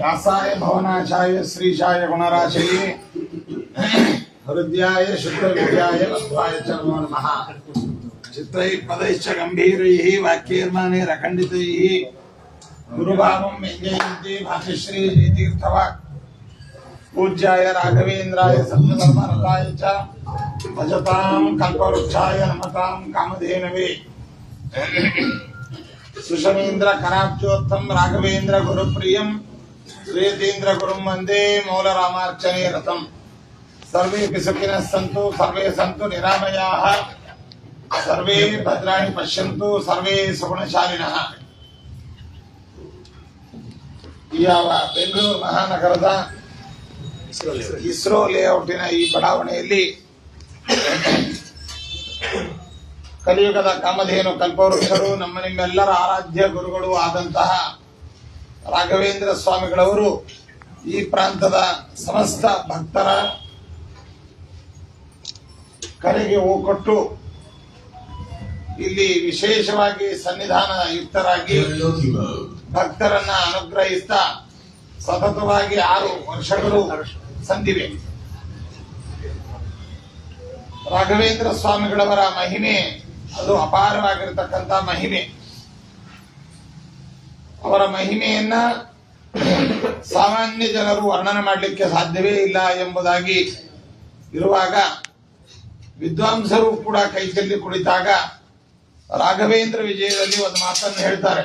వ్యాసాయ భవనాచాయ శ్రీశాయ గుణరాశయే హృదయాయ శుక్రవిద్యాయ వద్వాయ చ నమో నమః. చిత్రై పదైశ్చ గంభీరైః వాక్యైర్మానైర్ అఖండితైః గురుభావం వ్యంజయంతి భాగ్యశ్రీ తీర్థవాక్ పూజ్యాయ రాఘవేంద్రాయ సప్తధర్మరథాయ చ భజతాం కల్పవృక్షాయ నమతాం కామధేనవే. సుషమీంద్ర కరాబ్జోత్తం రాఘవేంద్ర గురుప్రియం. ಶ್ರೀತೀಂದ್ರ ಗುರುಂ ವಂದೇ ಮೌಲರಾಮಾರ್ಚನೆ ರಥಂ ಸರ್ವೇ ಪಿಸುಕಿನ ಸಂತು ಸರ್ವೇ ಸಂತು ನಿರಾಮಯ ಸರ್ವೇ ಭದ್ರಾಣಿ ಪಶ್ಯಂತು ಸರ್ವೇ ಸುಗುಣಶಾಲಿನ ಯಾವ ಬೆಂಗಳೂರು ಮಹಾನಗರದ ಇಸ್ರೋ ಲೇಔಟಿನ ಈ ಬಡಾವಣೆಯಲ್ಲಿ ಕಲಿಯುಗದ ಕಾಮಧೇನು ಕಲ್ಪವೃಕ್ಷರು ನಮ್ಮ ನಿಮ್ಮೆಲ್ಲರ ಆರಾಧ್ಯ ಗುರುಗಳು ಆದಂತಹ ರಾಘವೇಂದ್ರ ಸ್ವಾಮಿಗಳವರು ಈ ಪ್ರಾಂತದ ಸಮಸ್ತ ಭಕ್ತರ ಕರೆಗೆ ಕೊಟ್ಟು ಇಲ್ಲಿ ವಿಶೇಷವಾಗಿ ಸನ್ನಿಧಾನ ಯುಕ್ತರಾಗಿ ಭಕ್ತರನ್ನ ಅನುಗ್ರಹಿಸ್ತಾ ಸತತವಾಗಿ ಆರು ವರ್ಷಗಳು ಸಂದಿವೆ. ರಾಘವೇಂದ್ರ ಸ್ವಾಮಿಗಳವರ ಮಹಿಮೆ ಅದು ಅಪಾರವಾಗಿರತಕ್ಕಂತ ಮಹಿಮೆ. ಅವರ ಮಹಿಮೆಯನ್ನ ಸಾಮಾನ್ಯ ಜನರು ವರ್ಣನೆ ಮಾಡಲಿಕ್ಕೆ ಸಾಧ್ಯವೇ ಇಲ್ಲ ಎಂಬುದಾಗಿ ಇರುವಾಗ ವಿದ್ವಾಂಸರು ಕೂಡ ಕೈಚಲ್ಲಿ ಕುಳಿತಾಗ ರಾಘವೇಂದ್ರ ವಿಜಯದಲ್ಲಿ ಒಂದು ಮಾತನ್ನು ಹೇಳ್ತಾರೆ.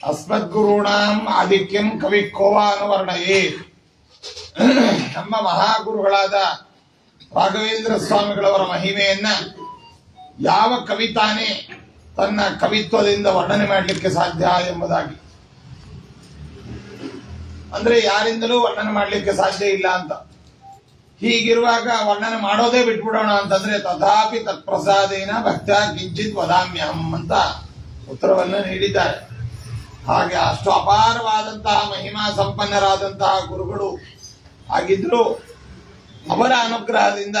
ಅಸ್ಮದ್ಗುರುಣಾಂ ಆದಿಕ್ಯಂ ಕವಿ ಕೋವಾನುವರ್ಣಯೇ ನಮ್ಮ ಮಹಾಗುರುಗಳಾದ ರಾಘವೇಂದ್ರ ಸ್ವಾಮಿಗಳವರ ಮಹಿಮೆಯನ್ನ ಯಾವ ಕವಿತಾನೇ ತನ್ನ ಕವಿತ್ವದಿಂದ ವರ್ಣನೆ ಮಾಡಲಿಕ್ಕೆ ಸಾಧ್ಯ ಎಂಬುದಾಗಿ. ಅಂದ್ರೆ ಯಾರಿಂದಲೂ ವರ್ಣನೆ ಮಾಡಲಿಕ್ಕೆ ಸಾಧ್ಯ ಇಲ್ಲ ಅಂತ. ಹೀಗಿರುವಾಗ ವರ್ಣನೆ ಮಾಡೋದೇ ಬಿಟ್ಬಿಡೋಣ ಅಂತಂದ್ರೆ ತಥಾಪಿ ತತ್ಪ್ರಸಾದೇನ ಭಕ್ತ ಕಿಂಚಿತ್ ವದಾಮ್ಯಹಂ ಅಂತ ಉತ್ತರವನ್ನು ನೀಡಿದ್ದಾರೆ. ಹಾಗೆ ಅಷ್ಟು ಅಪಾರವಾದಂತಹ ಮಹಿಮಾ ಸಂಪನ್ನರಾದಂತಹ ಗುರುಗಳು ಆಗಿದ್ರು ಅವರ ಅನುಗ್ರಹದಿಂದ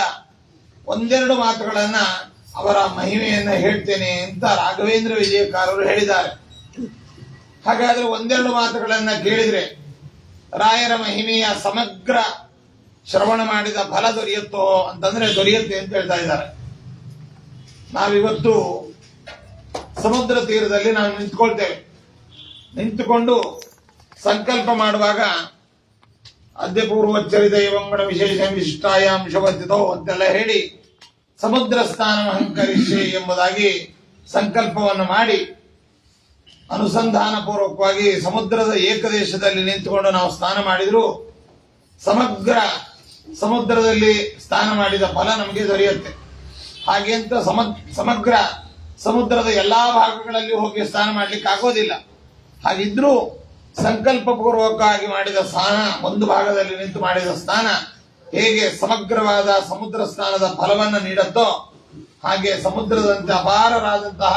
ಒಂದೆರಡು ಮಾತುಗಳನ್ನ ಅವರ ಮಹಿಮೆಯನ್ನ ಹೇಳ್ತೇನೆ ಅಂತ ರಾಘವೇಂದ್ರ ವಿಜಯಕಾರರು ಹೇಳಿದ್ದಾರೆ. ಹಾಗಾದ್ರೆ ಒಂದೆರಡು ಮಾತುಗಳನ್ನ ಕೇಳಿದ್ರೆ, ರಾಯರ ಮಹಿಮೆಯ ಸಮಗ್ರ ಶ್ರವಣ ಮಾಡಿದ ಫಲ ದೊರೆಯುತ್ತೋ ಅಂತಂದ್ರೆ ದೊರೆಯುತ್ತೆ ಅಂತ ಹೇಳ್ತಾ ಇದ್ದಾರೆ. ನಾವಿವತ್ತು ಸಮುದ್ರ ತೀರದಲ್ಲಿ ನಾವು ನಿಂತ್ಕೊಳ್ತೇವೆ. ನಿಂತುಕೊಂಡು ಸಂಕಲ್ಪ ಮಾಡುವಾಗ ಅದ್ಯ ಪೂರ್ವಚ್ಚರಿತ ವಿಶೇಷ ವಿಶೇಷ ವಿಶಿಷ್ಟಾಯಾಂಶವತ್ತಿತೋ ಅಂತೆಲ್ಲ ಹೇಳಿ ಸಮುದ್ರ ಸ್ನಾನ ಅಹಂಕರಿಸಿ ಎಂಬುದಾಗಿ ಸಂಕಲ್ಪವನ್ನು ಮಾಡಿ ಅನುಸಂಧಾನ ಪೂರ್ವಕವಾಗಿ ಸಮುದ್ರದ ಏಕದೇಶದಲ್ಲಿ ನಿಂತುಕೊಂಡು ನಾವು ಸ್ನಾನ ಮಾಡಿದ್ರು. ಸಮಗ್ರ ಸಮುದ್ರದಲ್ಲಿ ಸ್ನಾನ ಮಾಡಿದ ಫಲ ನಮಗೆ ದೊರೆಯುತ್ತೆ. ಹಾಗೆ ಅಂತ ಸಮ- ಸಮಗ್ರ ಸಮುದ್ರದ ಎಲ್ಲಾ ಭಾಗಗಳಲ್ಲಿ ಹೋಗಿ ಸ್ನಾನ ಮಾಡ್ಲಿಕ್ಕೆ ಆಗೋದಿಲ್ಲ. ಹಾಗಿದ್ರೂ ಸಂಕಲ್ಪ ಪೂರ್ವಕವಾಗಿ ಮಾಡಿದ ಸ್ನಾನ, ಒಂದು ಭಾಗದಲ್ಲಿ ನಿಂತು ಮಾಡಿದ ಸ್ನಾನ ಹೇಗೆ ಸಮಗ್ರವಾದ ಸಮುದ್ರ ಸ್ನಾನದ ಫಲವನ್ನು ನೀಡುತ್ತೋ ಹಾಗೆ ಸಮುದ್ರದಂತೆ ಅಪಾರರಾದಂತಹ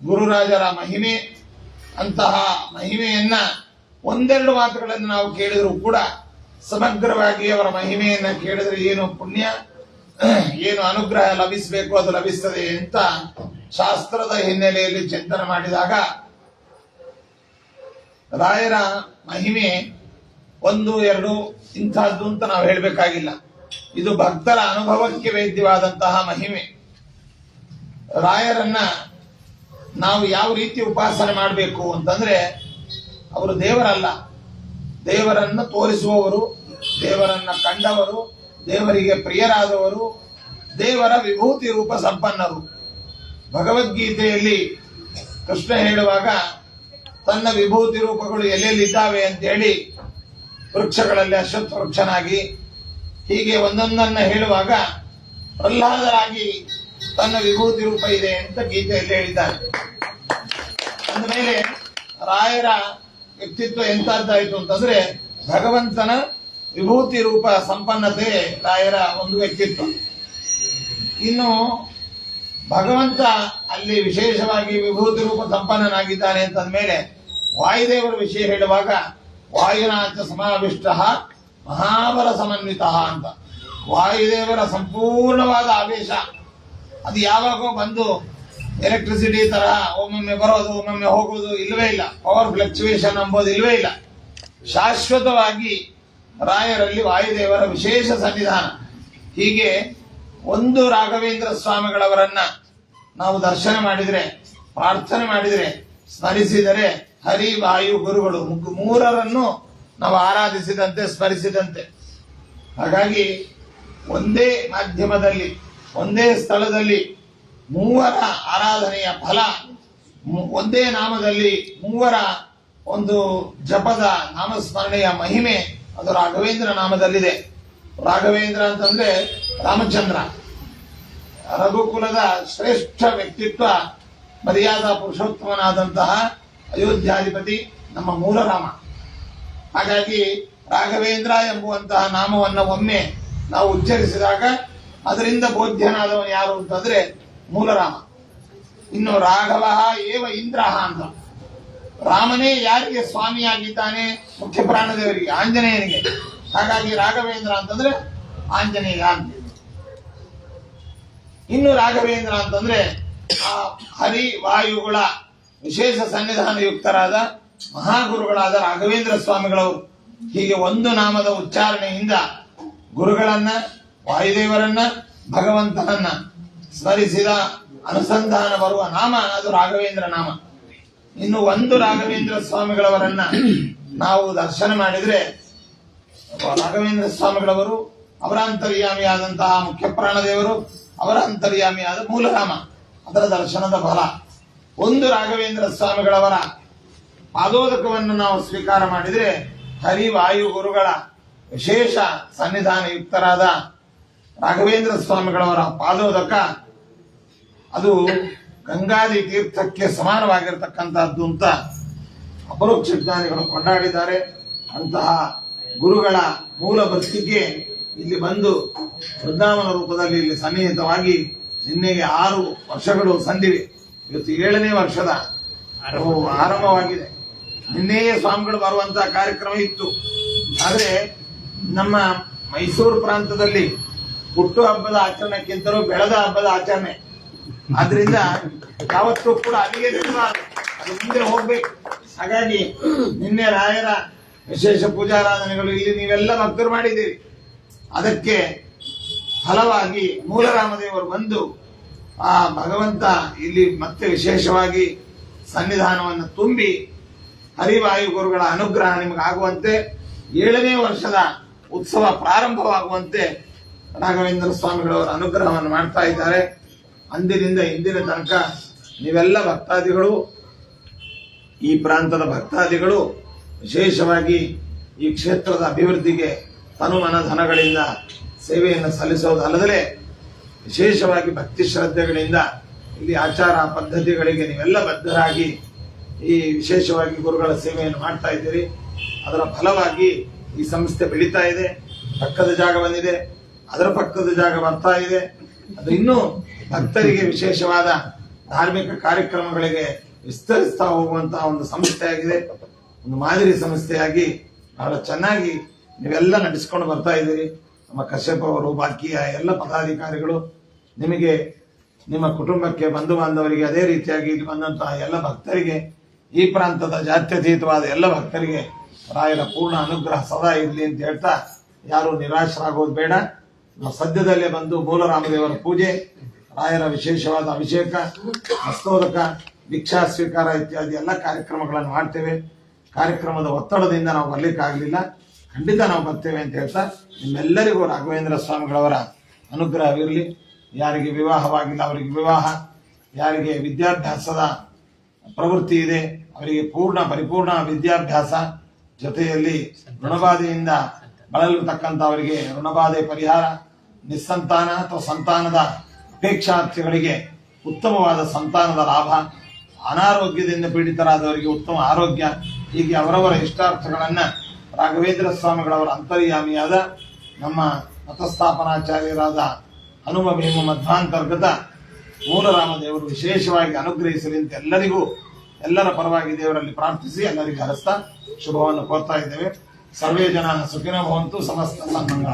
ಗುರುರಾಜರ ಮಹಿಮೆ, ಅಂತಹ ಮಹಿಮೆಯನ್ನ ಒಂದೆರಡು ಮಾತುಗಳನ್ನು ನಾವು ಕೇಳಿದರೂ ಕೂಡ ಸಮಗ್ರವಾಗಿ ಅವರ ಮಹಿಮೆಯನ್ನ ಕೇಳಿದ್ರೆ ಏನು ಪುಣ್ಯ, ಏನು ಅನುಗ್ರಹ ಲಭಿಸಬೇಕು, ಅದು ಲಭಿಸ್ತದೆ ಅಂತ ಶಾಸ್ತ್ರದ ಹಿನ್ನೆಲೆಯಲ್ಲಿ ಚಿಂತನೆ ಮಾಡಿದಾಗ ರಾಯರ ಮಹಿಮೆ ಒಂದು, ಎರಡು ಇಂಥದ್ದು ಅಂತ ನಾವು ಹೇಳಬೇಕಾಗಿಲ್ಲ. ಇದು ಭಕ್ತರ ಅನುಭವಕ್ಕೆ ವೇದ್ಯವಾದಂತಹ ಮಹಿಮೆ. ರಾಯರನ್ನ ನಾವು ಯಾವ ರೀತಿ ಉಪಾಸನೆ ಮಾಡಬೇಕು ಅಂತಂದ್ರೆ, ಅವರು ದೇವರಲ್ಲ. ದೇವರನ್ನ ತೋರಿಸುವವರು, ದೇವರನ್ನ ಕಂಡವರು, ದೇವರಿಗೆ ಪ್ರಿಯರಾದವರು, ದೇವರ ವಿಭೂತಿ ರೂಪ ಸಂಪನ್ನರು. ಭಗವದ್ಗೀತೆಯಲ್ಲಿ ಕೃಷ್ಣ ಹೇಳುವಾಗ, ತನ್ನ ವಿಭೂತಿ ರೂಪಗಳು ಎಲ್ಲೆಲ್ಲಿದ್ದಾವೆ ಅಂತೇಳಿ ವೃಕ್ಷಗಳಲ್ಲಿ ಅಶ್ವತ್ಥ ವೃಕ್ಷನಾಗಿ ಹೀಗೆ ಒಂದೊಂದನ್ನ ಹೇಳುವಾಗ ಪ್ರಹ್ಲಾದರಾಗಿ ತನ್ನ ವಿಭೂತಿ ರೂಪ ಇದೆ ಅಂತ ಗೀತೆಯಲ್ಲಿ ಹೇಳಿದ್ದಾರೆ. ಅಂದಮೇಲೆ ರಾಯರ ವ್ಯಕ್ತಿತ್ವ ಎಂತಾದ್ದಾಯಿತು ಅಂತಂದ್ರೆ ಭಗವಂತನ ವಿಭೂತಿ ರೂಪ ಸಂಪನ್ನತೆ ರಾಯರ ಒಂದು ವ್ಯಕ್ತಿತ್ವ. ಇನ್ನು ಭಗವಂತ ಅಲ್ಲಿ ವಿಶೇಷವಾಗಿ ವಿಭೂತಿ ರೂಪ ಸಂಪನ್ನನಾಗಿದ್ದಾನೆ ಅಂತಂದ್ಮೇಲೆ ವಾಯುದೇವರ ವಿಷಯ ಹೇಳುವಾಗ ವಾಯುನಾಚ ಸಮಾವಿಷ್ಟ ಮಹಾಬಲ ಸಮನ್ವಿತ ಅಂತ. ವಾಯುದೇವರ ಸಂಪೂರ್ಣವಾದ ಆವೇಶ. ಅದು ಯಾವಾಗೋ ಬಂದು ಎಲೆಕ್ಟ್ರಿಸಿಟಿ ತರ ಒಮ್ಮೊಮ್ಮೆ ಬರೋದು, ಒಮ್ಮೊಮ್ಮೆ ಹೋಗೋದು ಇಲ್ಲವೇ ಇಲ್ಲ. ಪವರ್ ಫ್ಲಕ್ಚುವೇಶನ್ ಅಂಬೋದು ಇಲ್ಲವೇ ಇಲ್ಲ. ಶಾಶ್ವತವಾಗಿ ರಾಯರಲ್ಲಿ ವಾಯುದೇವರ ವಿಶೇಷ ಸನ್ನಿಧಾನ. ಹೀಗೆ ಒಂದು ರಾಘವೇಂದ್ರ ಸ್ವಾಮಿಗಳವರನ್ನ ನಾವು ದರ್ಶನ ಮಾಡಿದರೆ, ಪ್ರಾರ್ಥನೆ ಮಾಡಿದರೆ, ಸ್ಮರಿಸಿದರೆ ಹರಿ ವಾಯು ಗುರುಗಳು ಮೂರರನ್ನು ನಾವು ಆರಾಧಿಸಿದಂತೆ, ಸ್ಮರಿಸಿದಂತೆ. ಹಾಗಾಗಿ ಒಂದೇ ಮಾಧ್ಯಮದಲ್ಲಿ, ಒಂದೇ ಸ್ಥಳದಲ್ಲಿ ಮೂವರ ಆರಾಧನೆಯ ಫಲ ಒಂದೇ ನಾಮದಲ್ಲಿ ಮೂವರ ಒಂದು ಜಪದ ನಾಮಸ್ಮರಣೆಯ ಮಹಿಮೆ ಅದು ರಾಘವೇಂದ್ರ ನಾಮದಲ್ಲಿದೆ. ರಾಘವೇಂದ್ರ ಅಂತಂದ್ರೆ ರಾಮಚಂದ್ರ. ರಘುಕುಲದ ಶ್ರೇಷ್ಠ ವ್ಯಕ್ತಿತ್ವ, ಮರ್ಯಾದಾ ಪುರುಷೋತ್ತಮನಾದಂತಹ ಅಯೋಧ್ಯಾಧಿಪತಿ ನಮ್ಮ ಮೂಲ ರಾಮ ಹಾಗಾಗಿ ರಾಘವೇಂದ್ರ ಎಂಬುವಂತಹ ನಾಮವನ್ನು ಒಮ್ಮೆ ನಾವು ಉಚ್ಚರಿಸಿದಾಗ ಅದರಿಂದ ಬೋಧ್ಯನಾದವನು ಯಾರು ಅಂತಂದ್ರೆ ಮೂಲರಾಮ. ಇನ್ನು ರಾಘವ ಏವ ಇಂದ್ರ ಅಂತ. ರಾಮನೇ ಯಾರಿಗೆ ಸ್ವಾಮಿಯಾಗಿದ್ದಾನೆ? ಮುಖ್ಯ ಪ್ರಾಣದೇವರಿಗೆ, ಆಂಜನೇಯನಿಗೆ. ಹಾಗಾಗಿ ರಾಘವೇಂದ್ರ ಅಂತಂದ್ರೆ ಆಂಜನೇಯ ಅಂತ. ಇನ್ನು ರಾಘವೇಂದ್ರ ಅಂತಂದ್ರೆ ಆ ಹರಿ ವಾಯುಗಳ ವಿಶೇಷ ಸನ್ನಿಧಾನ ಯುಕ್ತರಾದ ಮಹಾಗುರುಗಳಾದ ರಾಘವೇಂದ್ರ ಸ್ವಾಮಿಗಳವರು ಹೀಗೆ ಒಂದು ನಾಮದ ಉಚ್ಚಾರಣೆಯಿಂದ ಗುರುಗಳನ್ನ, ವಾಯುದೇವರನ್ನ, ಭಗವಂತನನ್ನ ಸ್ಮರಿಸಿದ ಅನುಸಂಧಾನ ಬರುವ ನಾಮ ಅದು ರಾಘವೇಂದ್ರ ನಾಮ. ಇನ್ನು ಒಂದು ರಾಘವೇಂದ್ರ ಸ್ವಾಮಿಗಳವರನ್ನ ನಾವು ದರ್ಶನ ಮಾಡಿದ್ರೆ ರಾಘವೇಂದ್ರ ಸ್ವಾಮಿಗಳವರು ಅವರ ಅಂತರ್ಯಾಮಿಯಾದಂತಹ ಮುಖ್ಯ ಪ್ರಾಣದೇವರು ಅವರ ಅಂತರ್ಯಾಮಿಯಾದ ಮೂಲರಾಮ. ಅದರ ದರ್ಶನದ ಫಲ. ಒಂದು ರಾಘವೇಂದ್ರ ಸ್ವಾಮಿಗಳವರ ಪಾದೋದಕವನ್ನು ನಾವು ಸ್ವೀಕಾರ ಮಾಡಿದರೆ ಹರಿ ವಾಯು ಗುರುಗಳ ವಿಶೇಷ ಸನ್ನಿಧಾನ ಯುಕ್ತರಾದ ರಾಘವೇಂದ್ರ ಸ್ವಾಮಿಗಳವರ ಪಾದೋದಕ, ಅದು ಗಂಗಾದಿ ತೀರ್ಥಕ್ಕೆ ಸಮಾನವಾಗಿರ್ತಕ್ಕಂಥದ್ದು ಅಂತ ಅಪರೋಕ್ಷ ಜ್ಞಾನಿಗಳು ಕೊಂಡಾಡಿದ್ದಾರೆ. ಅಂತಹ ಗುರುಗಳ ಮೂಲ ಭಕ್ತಿಗೆ ಇಲ್ಲಿ ಬಂದು ವೃಂದಾವನ ರೂಪದಲ್ಲಿ ಇಲ್ಲಿ ಸನ್ನಿಹಿತವಾಗಿ ನಿನ್ನೆಗೆ ಆರು ವರ್ಷಗಳು ಸಂದಿವೆ. ಇವತ್ತು ಏಳನೇ ವರ್ಷದ ಆರಂಭವಾಗಿದೆ. ನಿನ್ನೆಯೇ ಸ್ವಾಮಿಗಳು ಬರುವಂತಹ ಕಾರ್ಯಕ್ರಮ ಇತ್ತು. ಆದ್ರೆ ನಮ್ಮ ಮೈಸೂರು ಪ್ರಾಂತದಲ್ಲಿ ಹುಟ್ಟು ಹಬ್ಬದ ಆಚರಣೆಕ್ಕಿಂತಲೂ ಬೆಳೆದ ಹಬ್ಬದ ಆಚರಣೆ. ಆದ್ರಿಂದ ಯಾವತ್ತೂ ಕೂಡ ಅಲ್ಲಿಗೆ ಮುಂದೆ ಹೋಗ್ಬೇಕು. ಹಾಗಾಗಿ ನಿನ್ನೆ ರಾಯರ ವಿಶೇಷ ಪೂಜಾರಾಧನೆಗಳು ಇಲ್ಲಿ ನೀವೆಲ್ಲ ಭಕ್ತರು ಮಾಡಿದ್ದೀರಿ. ಅದಕ್ಕೆ ಫಲವಾಗಿ ಮೂಲರಾಮದೇವರು ಬಂದು ಆ ಭಗವಂತ ಇಲ್ಲಿ ಮತ್ತೆ ವಿಶೇಷವಾಗಿ ಸನ್ನಿಧಾನವನ್ನು ತುಂಬಿ ಹರಿವಾಯು ಗುರುಗಳ ಅನುಗ್ರಹ ನಿಮಗಾಗುವಂತೆ ಏಳನೇ ವರ್ಷದ ಉತ್ಸವ ಪ್ರಾರಂಭವಾಗುವಂತೆ ರಾಘವೇಂದ್ರ ಸ್ವಾಮಿಗಳವರು ಅನುಗ್ರಹವನ್ನು ಮಾಡ್ತಾ ಇದ್ದಾರೆ. ಅಂದಿನಿಂದ ಇಂದಿನ ತನಕ ನೀವೆಲ್ಲ ಭಕ್ತಾದಿಗಳು, ಈ ಪ್ರಾಂತದ ಭಕ್ತಾದಿಗಳು, ವಿಶೇಷವಾಗಿ ಈ ಕ್ಷೇತ್ರದ ಅಭಿವೃದ್ಧಿಗೆ ತನುಮನ ಧನಗಳಿಂದ ಸೇವೆಯನ್ನು ಸಲ್ಲಿಸೋದಲ್ಲದೆ ವಿಶೇಷವಾಗಿ ಭಕ್ತಿ ಶ್ರದ್ಧೆಗಳಿಂದ ಇಲ್ಲಿ ಆಚಾರ ಪದ್ಧತಿಗಳಿಗೆ ನೀವೆಲ್ಲ ಬದ್ಧರಾಗಿ ಈ ವಿಶೇಷವಾಗಿ ಗುರುಗಳ ಸೇವೆಯನ್ನು ಮಾಡ್ತಾ ಇದ್ದೀರಿ. ಅದರ ಫಲವಾಗಿ ಈ ಸಂಸ್ಥೆ ಬೆಳೀತಾ ಇದೆ. ಪಕ್ಕದ ಜಾಗ ಬಂದಿದೆ. ಅದರ ಪಕ್ಕದ ಜಾಗ ಬರ್ತಾ ಇದೆ. ಅದು ಇನ್ನೂ ಭಕ್ತರಿಗೆ ವಿಶೇಷವಾದ ಧಾರ್ಮಿಕ ಕಾರ್ಯಕ್ರಮಗಳಿಗೆ ವಿಸ್ತರಿಸ್ತಾ ಹೋಗುವಂತಹ ಒಂದು ಸಂಸ್ಥೆಯಾಗಿದೆ. ಒಂದು ಮಾದರಿ ಸಂಸ್ಥೆಯಾಗಿ ಬಹಳ ಚೆನ್ನಾಗಿ ನೀವೆಲ್ಲ ನಡೆಸ್ಕೊಂಡು ಬರ್ತಾ ಇದ್ದೀರಿ. ನಮ್ಮ ಕಶ್ಯಪ್ ಅವರು, ಬಾಕಿಯ ಎಲ್ಲ ಪದಾಧಿಕಾರಿಗಳು ನಿಮಗೆ ನಿಮ್ಮ ಕುಟುಂಬಕ್ಕೆ ಬಂಧು ಬಾಂಧವರಿಗೆ ಅದೇ ರೀತಿಯಾಗಿ ಇಲ್ಲಿ ಬಂದಂತಹ ಎಲ್ಲ ಭಕ್ತರಿಗೆ, ಈ ಪ್ರಾಂತದ ಜಾತ್ಯತೀತವಾದ ಎಲ್ಲ ಭಕ್ತರಿಗೆ ರಾಯರ ಪೂರ್ಣ ಅನುಗ್ರಹ ಸದಾ ಇರಲಿ ಅಂತ ಹೇಳ್ತಾ ಯಾರು ನಿರಾಶರಾಗೋದು ಬೇಡ. ಸದ್ಯದಲ್ಲೇ ಬಂದು ಮೂಲರಾಮದೇವರ ಪೂಜೆ, ರಾಯರ ವಿಶೇಷವಾದ ಅಭಿಷೇಕ ಹಸ್ತೋದಕ ಭಿಕ್ಷಾ ಸ್ವೀಕಾರ ಇತ್ಯಾದಿ ಎಲ್ಲ ಕಾರ್ಯಕ್ರಮಗಳನ್ನು ಮಾಡ್ತೇವೆ. ಕಾರ್ಯಕ್ರಮದ ಒತ್ತಡದಿಂದ ನಾವು ಬರ್ಲಿಕ್ಕಾಗಲಿಲ್ಲ. ಖಂಡಿತ ನಾವು ಬರ್ತೇವೆ ಅಂತ ಹೇಳ್ತಾ ನಿಮ್ಮೆಲ್ಲರಿಗೂ ರಾಘವೇಂದ್ರ ಸ್ವಾಮಿಗಳವರ ಅನುಗ್ರಹವಿರಲಿ. ಯಾರಿಗೆ ವಿವಾಹವಾಗಿಲ್ಲ, ಅವರಿಗೆ ವಿವಾಹ, ಯಾರಿಗೆ ವಿದ್ಯಾಭ್ಯಾಸದ ಪ್ರವೃತ್ತಿ ಇದೆ, ಅವರಿಗೆ ಪೂರ್ಣ ಪರಿಪೂರ್ಣ ವಿದ್ಯಾಭ್ಯಾಸ ಜೊತೆಯಲ್ಲಿ ಋಣಬಾಧೆಯಿಂದ ಬಳಲಿರತಕ್ಕಂಥವರಿಗೆ ಋಣಬಾಧೆ ಪರಿಹಾರ, ನಿಸ್ಸಂತಾನ ಅಥವಾ ಸಂತಾನದ ಅಪೇಕ್ಷಾರ್ಥಿಗಳಿಗೆ ಉತ್ತಮವಾದ ಸಂತಾನದ ಲಾಭ, ಅನಾರೋಗ್ಯದಿಂದ ಪೀಡಿತರಾದವರಿಗೆ ಉತ್ತಮ ಆರೋಗ್ಯ, ಹೀಗೆ ಅವರವರ ಇಷ್ಟಾರ್ಥಗಳನ್ನು ರಾಘವೇಂದ್ರ ಸ್ವಾಮಿಗಳವರ ಅಂತರ್ಯಾಮಿಯಾದ ನಮ್ಮ ಮತಸ್ಥಾಪನಾಚಾರ್ಯರಾದ ಹನುಮ ಭೀಮ ಮಧ್ವಾಂತರ್ಗತ ಮೂಲರಾಮದೇವರು ವಿಶೇಷವಾಗಿ ಅನುಗ್ರಹಿಸಲಿ ಅಂತ ಎಲ್ಲರಿಗೂ, ಎಲ್ಲರ ಪರವಾಗಿ ದೇವರಲ್ಲಿ ಪ್ರಾರ್ಥಿಸಿ ಎಲ್ಲರಿಗೂ ಹರಸ್ತಾ ಶುಭವನ್ನು ಕೋರ್ತಾ ಇದ್ದೇವೆ. ಸರ್ವೇ ಜನ ಸುಖಿನ ಭವಂತು, ಸಮಸ್ತ ಸನ್ಮಂಗಳ